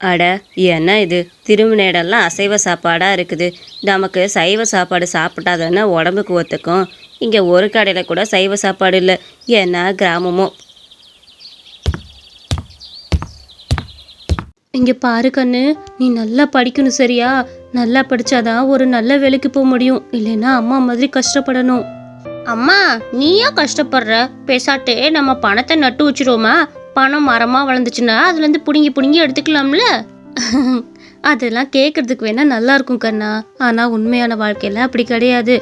அட என்ன இது? திருமணேடெல்லாம் அசைவ சாப்பாடாக இருக்குது. நமக்கு சைவ சாப்பாடு சாப்பிட்டா தானே உடம்புக்கு ஒத்துக்கும். இங்கே ஒரு கடையில் கூட சைவ சாப்பாடு இல்லை. ஏன்னா கிராமமோ? இங்கே பாரு கண்ணு நீ நல்லா படிக்கணும் சரியா? நல்லா படிச்சாதான் ஒரு நல்ல வேலைக்கு போக முடியும். இல்லைன்னா அம்மா மாதிரி கஷ்டப்படணும். அம்மா நீயா கஷ்டப்படுற? பேசாட்டே நம்ம பணத்தை நட்டு வச்சிருவோமா? பணம் மரமாக வளர்ந்துச்சுன்னா அதுலேருந்து பிடுங்கி பிடுங்கி எடுத்துக்கலாம்ல? அதெல்லாம் கேட்கறதுக்கு வேணால் நல்லா இருக்கும் கண்ணா. ஆனால் உண்மையான வாழ்க்கையில் அப்படி கிடையாது.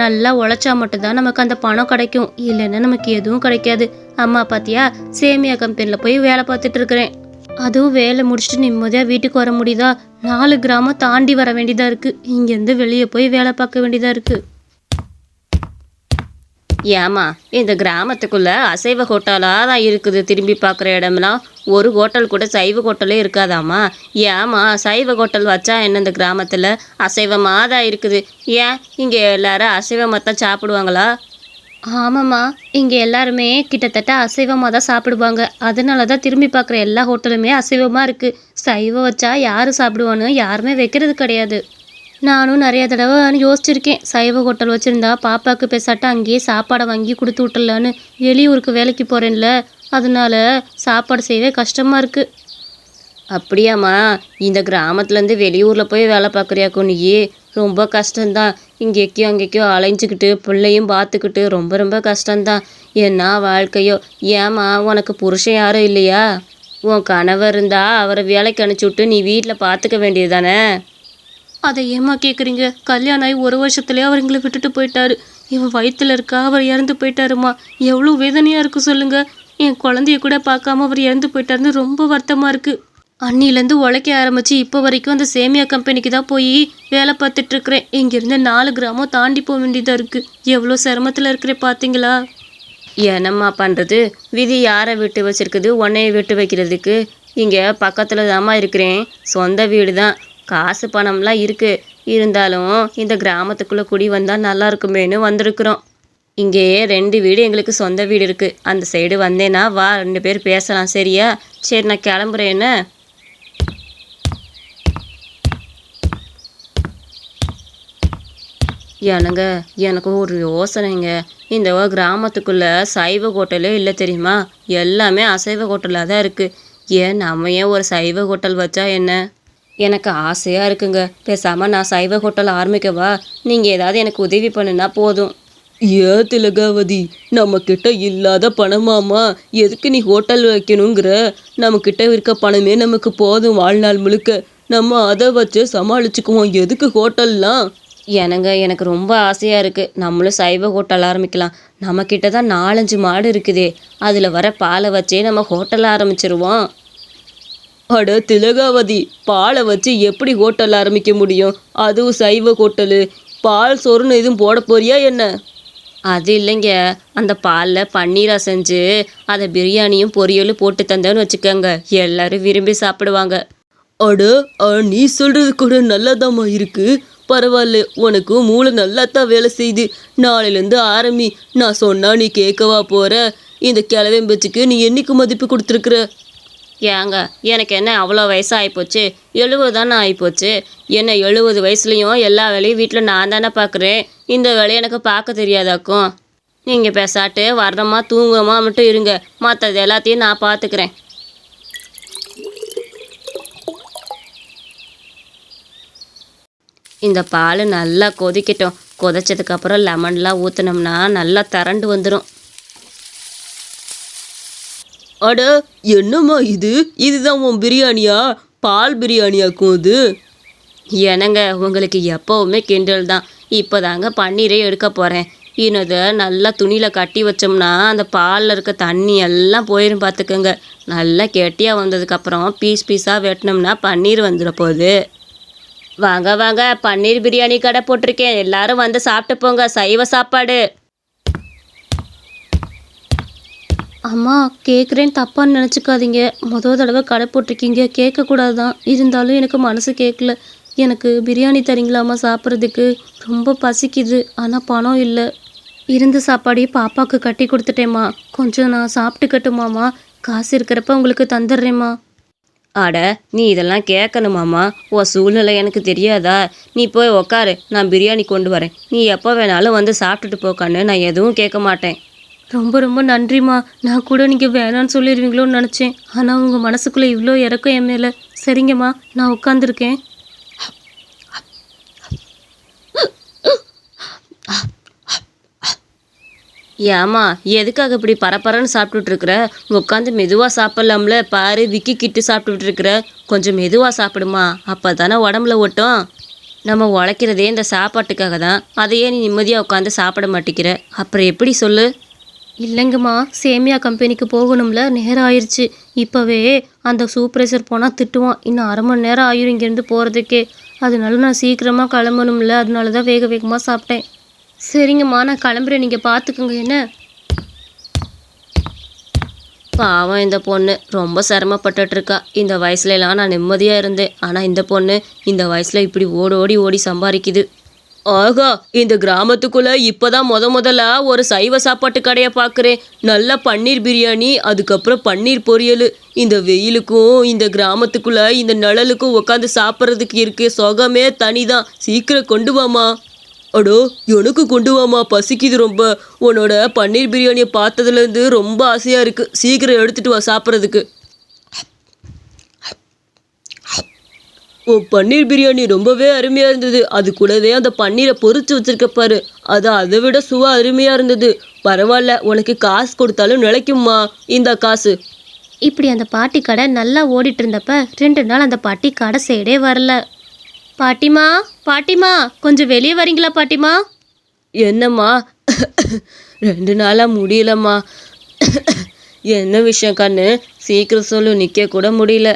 நல்லா உழைச்சா மட்டும்தான் நமக்கு அந்த பணம் கிடைக்கும். இல்லைன்னா நமக்கு எதுவும் கிடைக்காது. அம்மா பாத்தியா? சேமியா கம்பெனியில் போய் வேலை பார்த்துட்டு இருக்கிறேன். அதுவும் வேலை முடிச்சுட்டு நிம்மதியாக வீட்டுக்கு வர முடியுதா? நாலு கிராமம் தாண்டி வர வேண்டியதாக இருக்குது இங்கேருந்து வெளியே போய் வேலை பார்க்க வேண்டியதாக இருக்குது ஏமா இந்த கிராமத்துக்குள்ள அசைவ ஹோட்டலாக தான் இருக்குது. திரும்பி பார்க்குற இடமெல்லாம் ஒரு ஹோட்டல் கூட சைவ ஹோட்டலே இருக்காதாம்மா. ஏமா சைவ ஹோட்டல் வச்சா என்ன இந்த கிராமத்தில்? அசைவமாக தான் இருக்குது. ஏன் இங்கே எல்லாரும் அசைவமாக தான் சாப்பிடுவாங்களா? ஆமாம்மா. இங்கே எல்லாருமே கிட்டத்தட்ட அசைவமாக தான் சாப்பிடுவாங்க. அதனால தான் திரும்பி பார்க்குற எல்லா ஹோட்டலுமே அசைவமாக இருக்குது சைவம் வச்சா யார் சாப்பிடுவான்னு யாருமே வைக்கிறது கிடையாது. நானும் நிறைய தடவை யோசிச்சிருக்கேன். சைவ ஹோட்டல் வச்சுருந்தா பாப்பாவுக்கு பேசாட்டா அங்கேயே சாப்பாடை வாங்கி கொடுத்து விட்டுலான்னு வெளியூருக்கு வேலைக்கு போகிறேன்ல அதனால சாப்பாடு செய்யவே கஷ்டமாக இருக்குது அப்படியாம்மா இந்த கிராமத்துலேருந்து வெளியூரில் போய் வேலை பார்க்குறியாக்கோ நீ ரொம்ப கஷ்டந்தான் இங்கேக்கோ அங்கேக்கோ அலைஞ்சிக்கிட்டு பிள்ளையும் பார்த்துக்கிட்டு ரொம்ப ரொம்ப கஷ்டந்தான் என்ன வாழ்க்கையோ? ஏம்மா உனக்கு புருஷன் யாரும் இல்லையா? உன் கணவர் இருந்தால் அவரை வேலைக்கு அனுப்பிச்சி விட்டு நீ வீட்டில் பார்த்துக்க வேண்டியது தானே அதை ஏம்மா கேட்குறீங்க கல்யாணம் ஆகி ஒரு வருஷத்துலேயே அவர் எங்களை விட்டுட்டு போயிட்டாரு. இவன் வயிற்றுல இருக்கா அவர் இறந்து போயிட்டாருமா? எவ்வளோ வேதனையாக இருக்கு சொல்லுங்க. என் குழந்தைய கூட பார்க்காம அவர் இறந்து போயிட்டாருன்னு ரொம்ப வருத்தமாக இருக்குது அன்னிலேருந்து உழைக்க ஆரம்பித்து இப்போ வரைக்கும் அந்த சேமியா கம்பெனிக்கு தான் போய் வேலை பார்த்துட்ருக்குறேன் இங்கேருந்து நாலு கிராமம் தாண்டி போக வேண்டியதாக இருக்குது எவ்வளோ சிரமத்தில் இருக்கிறேன் பார்த்தீங்களா என்னம்மா பண்ணுறது விதி யாரை விட்டு வச்சுருக்குது? உன்னைய விட்டு வைக்கிறதுக்கு இங்கே பக்கத்தில் தாம்மா இருக்கிறேன். சொந்த வீடு தான் காசு பணம்லாம் இருக்குது இருந்தாலும் இந்த கிராமத்துக்குள்ளே குடி வந்தால் நல்லா இருக்குமேனு வந்திருக்கிறோம். இங்கேயே ரெண்டு வீடு எங்களுக்கு சொந்த வீடு இருக்குது அந்த சைடு வந்தேன்னா வா ரெண்டு பேர் பேசலாம் சரியா? சரி நான் கிளம்புறேன் எனங்க எனக்கு ஒரு யோசனைங்க. இந்த கிராமத்துக்குள்ளே சைவ ஹோட்டலே இல்லை தெரியுமா? எல்லாமே அசைவ ஹோட்டலாக தான் இருக்குது ஏன் நம்ம ஏன் ஒரு சைவ ஹோட்டல் வச்சா என்ன? எனக்கு ஆசையாக இருக்குங்க. பேசாமல் நான் சைவ ஹோட்டல் ஆரம்பிக்கவா நீங்கள் ஏதாவது எனக்கு உதவி பண்ணுனா போதும். ஏன் திலகாவதி நம்ம கிட்ட இல்லாத பணமாமா எதுக்கு நீ ஹோட்டல் வைக்கணுங்கிற? நம்ம கிட்ட இருக்க பணமே நமக்கு போதும் வாழ்நாள் முழுக்க. நம்ம அதை வச்சு சமாளிச்சுக்குவோம். எதுக்கு ஹோட்டல்லாம்? எனங்க எனக்கு ரொம்ப ஆசையாக இருக்குது நம்மளும் சைவ ஹோட்டல் ஆரம்பிக்கலாம். நம்மக்கிட்ட தான் நாலஞ்சு மாடு இருக்குதே. அதில் வர பாலை வச்சே நம்ம ஹோட்டல் ஆரம்பிச்சிருவோம். அட திலகாவதி பாலை வச்சு எப்படி ஹோட்டல் ஆரம்பிக்க முடியும்? அதுவும் சைவ ஹோட்டலு. பால் சோறுன்னு எதுவும் போட போறியா என்ன? அது இல்லைங்க. அந்த பாலில் பன்னீரை செஞ்சு அதை பிரியாணியும் பொரியலும் போட்டு தந்தேன்னு வச்சுக்கோங்க. எல்லாரும் விரும்பி சாப்பிடுவாங்க. அட நீ சொல்றது கூட நல்லதாம்மா இருக்கு. பரவாயில்ல உனக்கு மூளை நல்லா தான் வேலை செய்யுது. நாளையிலேருந்து ஆரம்பி நான் சொன்னா நீ கேட்கவா போற? இந்த கிளவெம்பச்சுக்கு நீ என்னைக்கு மதிப்பு கொடுத்துருக்குற? ஏங்க எனக்கு என்ன அவ்வளோ வயசு ஆகிப்போச்சு எழுபது தானே ஆகிப்போச்சு என்ன எழுபது வயசுலேயும் எல்லா வேலையும் வீட்டில் நான் தானே பார்க்குறேன் இந்த வேலையை எனக்கு பார்க்க தெரியாதாக்கும்? நீங்கள் பேசாட்டு வர்றோமா தூங்குறோமா மட்டும் இருங்க. மற்றது எல்லாத்தையும் நான் பார்த்துக்கிறேன் இந்த பால் நல்லா கொதிக்கட்டும். கொதிச்சதுக்கப்புறம் லெமன்லாம் ஊற்றினோம்னா நல்லா திரண்டு வந்துடும் அட என்னம்மா இது? இதுதான் உன் பிரியாணியா? பால் பிரியாணியாக்கும் இது. என்னங்க உங்களுக்கு எப்போவுமே கிண்டல் தான். இப்போ தாங்க பன்னீரே எடுக்க போகிறேன் இன்னதை நல்லா துணியில் கட்டி வச்சோம்னா அந்த பாலில் இருக்க தண்ணி எல்லாம் போயிடும் பார்த்துக்கோங்க நல்லா கெட்டியாக வந்ததுக்கப்புறம் பீஸ் பீஸாக வெட்டினோம்னா பன்னீர் வந்துட போகுது. வாங்க வாங்க பன்னீர் பிரியாணி கடை போட்டிருக்கேன். எல்லாரும் வந்து சாப்பிட்டு போங்க. சைவ சாப்பாடு. அம்மா கேட்குறேன்னு தப்பான்னு நினச்சிக்காதீங்க. மொதல் தடவை கடை போட்டிருக்கீங்க. கேட்கக்கூடாது தான் இருந்தாலும் எனக்கு மனசு கேட்கல எனக்கு பிரியாணி தரீங்களாம்மா சாப்பிட்றதுக்கு. ரொம்ப பசிக்குது. ஆனால் பணம் இல்லை. இருந்த சாப்பாடையே பாப்பாவுக்கு கட்டி கொடுத்துட்டேம்மா. கொஞ்சம் நான் சாப்பிட்டுக்கட்டுமாம்மா காசு இருக்கிறப்ப உங்களுக்கு தந்துடுறேம்மா. அட நீ இதெல்லாம் கேட்கணுமாம்மா? உன் சூழ்நிலை எனக்கு தெரியாதா? நீ போய் உக்காரு. நான் பிரியாணி கொண்டு வரேன். நீ எப்போ வேணாலும் வந்து சாப்பிட்டுட்டு போக்கான்னு நான் எதுவும் கேட்க மாட்டேன். ரொம்ப ரொம்ப நன்றிம்மா. நான் கூட நீங்கள் வேணான்னு சொல்லிடுவீங்களோன்னு நினச்சேன். ஆனால் உங்கள் மனசுக்குள்ளே இவ்வளோ இறக்கம் என் மேலே. சரிங்கம்மா நான் உட்காந்துருக்கேன் ஏமா எதுக்காக இப்படி பரபரன்னு சாப்பிட்டுட்டு இருக்கிற உட்காந்து மெதுவாக சாப்பிட்லாம்ல. பாரு விக்கி கிட்டு சாப்பிட்டுட்டு இருக்கிற கொஞ்சம் மெதுவாக சாப்பிடுமா. அப்போ தானே உடம்புல ஒட்டும். நம்ம உழைக்கிறதே இந்த சாப்பாட்டுக்காக தான் அதையே நீ நிம்மதியாக உட்காந்து சாப்பிட மாட்டேங்கிற. அப்புறம் எப்படி சொல்லு? இல்லைங்கம்மா சேமியா கம்பெனிக்கு போகணும்ல நேரம் ஆயிடுச்சு இப்போவே அந்த சூப்பர்வைசர் போனால் திட்டுவான். இன்னும் அரை மணி நேரம் ஆயிரும் இங்கேருந்து போகிறதுக்கே அதனால நான் சீக்கிரமாக கிளம்பணும்ல அதனால தான் வேக வேகமாக சாப்பிட்டேன். சரிங்கம்மா நான் கிளம்புறேன். நீங்கள் பார்த்துக்குங்க என்ன? பாவம் இந்த பொண்ணு. ரொம்ப சிரமப்பட்டுட்ருக்கா. இந்த வயசுலலாம் நான் நிம்மதியாக இருந்தேன். ஆனால் இந்த பொண்ணு இந்த வயசில் இப்படி ஓடி ஓடி ஓடி சம்பாதிக்குது. ஆகா இந்த கிராமத்துக்குள்ள இப்பதான் முத முதல்ல ஒரு சைவ சாப்பாட்டு கடையை பார்க்குறேன் நல்ல பன்னீர் பிரியாணி அதுக்கப்புறம் பன்னீர் பொரியல். இந்த வெயிலுக்கும் இந்த கிராமத்துக்குள்ள இந்த நிழலுக்கும் உட்காந்து சாப்பிட்றதுக்கு இருக்கு சுகமே தனிதான். சீக்கிரம் கொண்டு வாமா. அடோ எனக்கு கொண்டு வாமா பசிக்குது ரொம்ப. உன்னோட பன்னீர் பிரியாணியை பார்த்ததுலேருந்து ரொம்ப ஆசையாக இருக்குது சீக்கிரம் எடுத்துட்டு வா சாப்பிட்றதுக்கு. ஓ பன்னீர் பிரியாணி ரொம்பவே அருமையாக இருந்தது. அது கூடவே அந்த பன்னீரை பொரிச்சு வச்சிருக்க பாரு. அது அதை விட சுவா அருமையாக இருந்தது. பரவாயில்ல உனக்கு காசு கொடுத்தாலும் நிலைக்கும்மா. இந்த காசு. இப்படி அந்த பாட்டி கடை நல்லா ஓடிட்டு இருந்தப்ப ரெண்டு நாள் அந்த பாட்டி கடை சைடே வரல. பாட்டிமா பாட்டிமா கொஞ்சம் வெளியே வரீங்களா பாட்டிமா? என்னம்மா? ரெண்டு நாளாக முடியலம்மா. என்ன விஷயம் கண்ணு? சீக்கிரம் சொல்லு நிற்க கூட முடியல.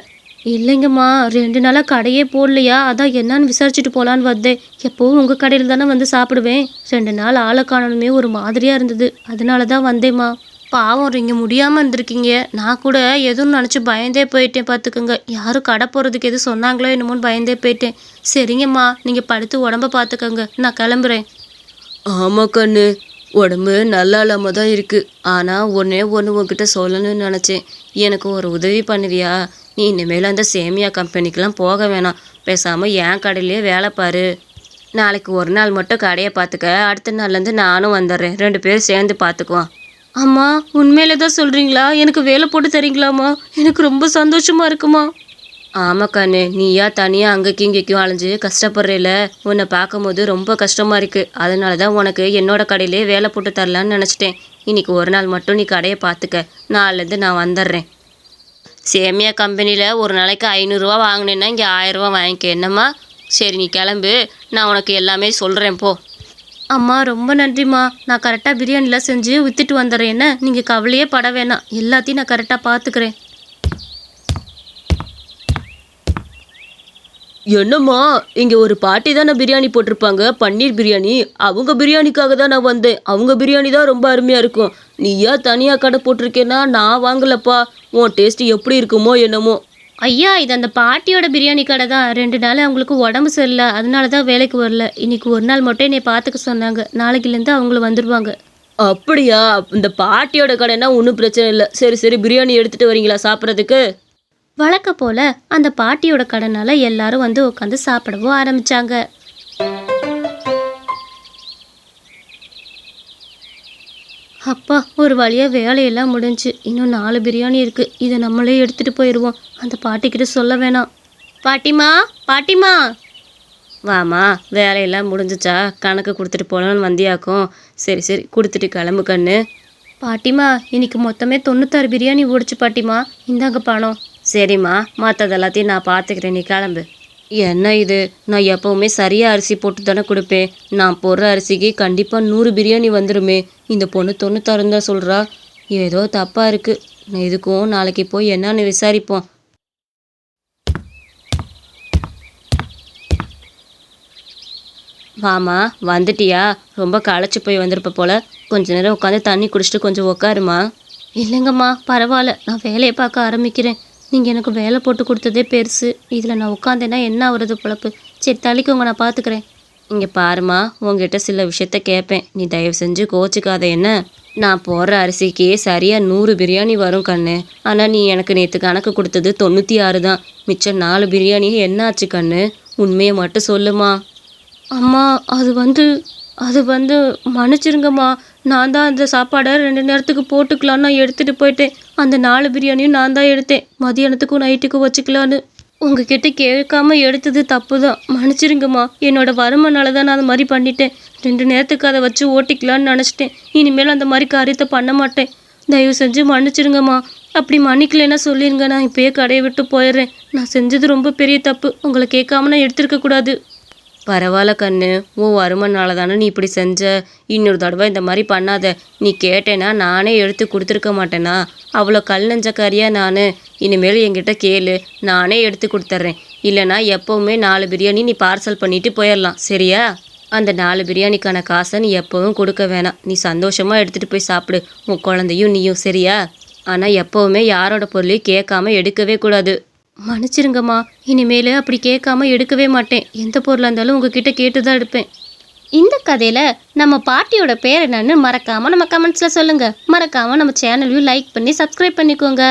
இல்லைங்கம்மா ரெண்டு நாளாக கடையே போடலையா? அதான் என்னன்னு விசாரிச்சுட்டு போகலான்னு வந்தேன். எப்போவும் உங்கள் கடையில் தானே வந்து சாப்பிடுவேன். ரெண்டு நாள் ஆளை காணணுமே ஒரு மாதிரியாக இருந்தது. அதனால தான் வந்தேம்மா. பாவம் நீங்கள் முடியாமல் இருந்திருக்கீங்க. நான் கூட எதுவும் நினச்சி பயந்தே போயிட்டேன் பார்த்துக்குங்க. யாரும் கடை போகிறதுக்கு எதுவும் சொன்னாங்களோ என்னமோன்னு பயந்தே போயிட்டேன். சரிங்கம்மா நீங்கள் படுத்து உடம்ப பார்த்துக்கோங்க. நான் கிளம்புறேன். ஆமாம் கண்ணு. உடம்பு நல்லா இல்லாமல் தான் இருக்குது ஆனால் ஒன்றே ஒன்று உங்ககிட்ட சொல்லணும்னு நினச்சேன். எனக்கு ஒரு உதவி பண்ணுவியா? நீ இனிமேல் அந்த சேமியா கம்பெனிக்கெலாம் போக வேணாம். பேசாமல் என் கடையிலே வேலை பாரு. நாளைக்கு ஒரு நாள் மட்டும் கடையை பார்த்துக்க. அடுத்த நாள்லேருந்து நானும் வந்துடுறேன். ரெண்டு பேரும் சேர்ந்து பார்த்துக்குவோம். அம்மா உண்மையில தான் சொல்கிறீங்களா எனக்கு வேலை போட்டு தரீங்களாம்மா? எனக்கு ரொம்ப சந்தோஷமாக இருக்குமா? ஆமாம் கண்ணு நீயா தனியாக அங்கேக்கும் இங்கேக்கும் அலைஞ்சு கஷ்டப்படுறேல. உன்னை பார்க்கும்போது ரொம்ப கஷ்டமாக இருக்குது அதனால தான் உனக்கு என்னோட கடையிலே வேலை போட்டு தரலான்னு நினச்சிட்டேன். இன்னைக்கு ஒரு நாள் மட்டும் நீ கடையை பார்த்துக்க. நாளிலேருந்து நான் வந்துடுறேன். சேமியா கம்பெனியில் ஒரு நாளைக்கு ஐநூறுரூவா வாங்கினேன்னா இங்கே ஆயிரரூவா வாங்கிக்க. என்னம்மா? சரி நீ கிளம்பு. நான் உனக்கு எல்லாமே சொல்கிறேன் போ. அம்மா ரொம்ப நன்றிம்மா. நான் கரெக்டாக பிரியாணிலாம் செஞ்சு விற்றுட்டு வந்துடுறேன். என்ன? நீங்கள் கவலையே பட வேணாம். எல்லாத்தையும் நான் கரெக்டாக பார்த்துக்கிறேன். என்னம்மா இங்க ஒரு பாட்டி தானே பிரியாணி போட்டிருப்பாங்க. பன்னீர் பிரியாணி. அவங்க பிரியாணிக்காக தான் நான் வந்தேன். அவங்க பிரியாணி தான் ரொம்ப அருமையா இருக்கும். நீயா தனியா கடை போட்டிருக்கேன்னா நான் வாங்கலப்பா. உன் டேஸ்ட் எப்படி இருக்குமோ என்னமோ. ஐயா இது அந்த பாட்டியோட பிரியாணி கடை தான். ரெண்டு நாள் அவங்களுக்கு உடம்பு சரியில்லை. அதனால தான் வேலைக்கு வரல. இன்னைக்கு ஒரு நாள் மட்டும் என்னை பார்த்துக்க சொன்னாங்க. நாளைக்குலேருந்து அவங்கள வந்துடுவாங்க அப்படியா? இந்த பாட்டியோட கடைனா ஒன்றும் பிரச்சனை இல்லை. சரி சரி பிரியாணி எடுத்துட்டு வரீங்களா சாப்பிட்றதுக்கு? வழக்க போல அந்த பாட்டியோட கடனால் எல்லாரும் வந்து உட்காந்து சாப்பிடவும் ஆரம்பிச்சாங்க. அப்பா ஒரு வழியாக வேலையெல்லாம் முடிஞ்சு. இன்னும் நாலு பிரியாணி இருக்குது இதை நம்மளே எடுத்துகிட்டு போயிடுவோம் அந்த பாட்டிக்கிட்ட சொல்ல வேணாம். பாட்டிமா பாட்டிமா. வாமா வேலையெல்லாம் முடிஞ்சிச்சா? கணக்கு கொடுத்துட்டு போகலான்னு வந்தியாக்கும். சரி சரி கொடுத்துட்டு கிளம்பு கண்ணு. பாட்டிமா இன்னைக்கு மொத்தமே தொண்ணூத்தாறு பிரியாணி ஓடிச்சு பாட்டிமா. இந்தாங்க பணம் சரிம்மா மற்றது எல்லாத்தையும் நான் பார்த்துக்கிறேன். நீ கிளம்பு. என்ன இது? நான் எப்போவுமே சரியாக அரிசி போட்டு தானே கொடுப்பேன். நான் போடுற அரிசிக்கு கண்டிப்பாக நூறு பிரியாணி வந்துடுமே இந்த பொண்ணு தொண்ணூத்தாறு தான் சொல்கிறா ஏதோ தப்பாக இருக்குது இதுக்கும் நாளைக்கு போய் என்னன்னு விசாரிப்போம். வாமா வந்துட்டியா? ரொம்ப களைச்சி போய் வந்திருப்ப போல. கொஞ்ச நேரம் உட்காந்து தண்ணி குடிச்சிட்டு கொஞ்சம் உட்காருமா இல்லைங்கம்மா பரவாயில்ல. நான் வேலையை பார்க்க ஆரம்பிக்கிறேன். நீங்கள் எனக்கு வேலை போட்டு கொடுத்ததே பெருசு. இதில் நான் உட்காந்தேன்னா என்ன ஆகுறது பொழப்பு? சரி தள்ளிக்கோங்க நான் பார்த்துக்கிறேன் இங்கே பாருமா உங்ககிட்ட சில விஷயத்த கேட்பேன் நீ தயவு செஞ்சு கோச்சிக்காத என்ன? நான் போடுற அரிசிக்கு சரியாக நூறு பிரியாணி வரும் கண்ணு. ஆனால் நீ எனக்கு நேற்று கணக்கு கொடுத்தது தொண்ணூற்றி ஆறு தான். மிச்சம் நாலு பிரியாணி என்னாச்சு கண்ணு? உண்மையை மட்டும் சொல்லுமா? அம்மா அது வந்து அது வந்து மன்னிச்சிருங்கம்மா. நான் தான் அந்த சாப்பாடை ரெண்டு நேரத்துக்கு போட்டுக்கலான்னு நான் எடுத்துகிட்டு போயிட்டேன். அந்த நாலு பிரியாணியும் நான் தான் எடுத்தேன். மதியானத்துக்கும் நைட்டுக்கும் வச்சுக்கலான்னு. உங்ககிட்ட கேட்காம எடுத்தது தப்பு தான் மன்னிச்சிருங்கம்மா. என்னோட வறுமனால தான் நான் அது மாதிரி பண்ணிட்டேன். ரெண்டு நேரத்துக்கு அதை வச்சு ஓட்டிக்கலான்னு நினச்சிட்டேன். இனிமேல் அந்த மாதிரி காரியத்தை பண்ண மாட்டேன். தயவு செஞ்சு மன்னிச்சிருங்கம்மா. அப்படி மன்னிக்கலைன்னா சொல்லிடுங்க நான் இப்பயே கடையை விட்டு போயிடுறேன். நான் செஞ்சது ரொம்ப பெரிய தப்பு. உங்களை கேட்காம நான் எடுத்திருக்க கூடாது பரவாயில்ல கண்ணு. உன் வருமனால தானே நீ இப்படி செஞ்ச. இன்னொரு தடவை இந்த மாதிரி பண்ணாத. நீ கேட்டேன்னா நானே எடுத்து கொடுத்துருக்க மாட்டேனா? அவ்வளோ கல் நெஞ்சக்காரியா நான். இனிமேல் என்கிட்ட கேளு. நானே எடுத்து கொடுத்துட்றேன் இல்லைனா எப்போவுமே நாலு பிரியாணி நீ பார்சல் பண்ணிட்டு போயிடலாம் சரியா? அந்த நாலு பிரியாணிக்கான காசை நீ எப்போவும் கொடுக்க வேணாம். நீ சந்தோஷமாக எடுத்துகிட்டு போய் சாப்பிடு. உன் குழந்தையும் நீயும். சரியா? ஆனால் எப்போவுமே யாரோட பொருளையும் கேட்காம எடுக்கவே கூடாது. மன்னிச்சிருங்கம்மா. இனிமேல் அப்படி கேட்காம எடுக்கவே மாட்டேன். எந்த பொருளாக இருந்தாலும் உங்ககிட்ட கேட்டு தான் எடுப்பேன். இந்த கதையில் நம்ம பாட்டியோட பேர் என்னன்னு மறக்காமல் நம்ம கமெண்ட்ஸில் சொல்லுங்கள் மறக்காமல் நம்ம சேனலையும் லைக் பண்ணி சப்ஸ்கிரைப் பண்ணிக்கோங்க.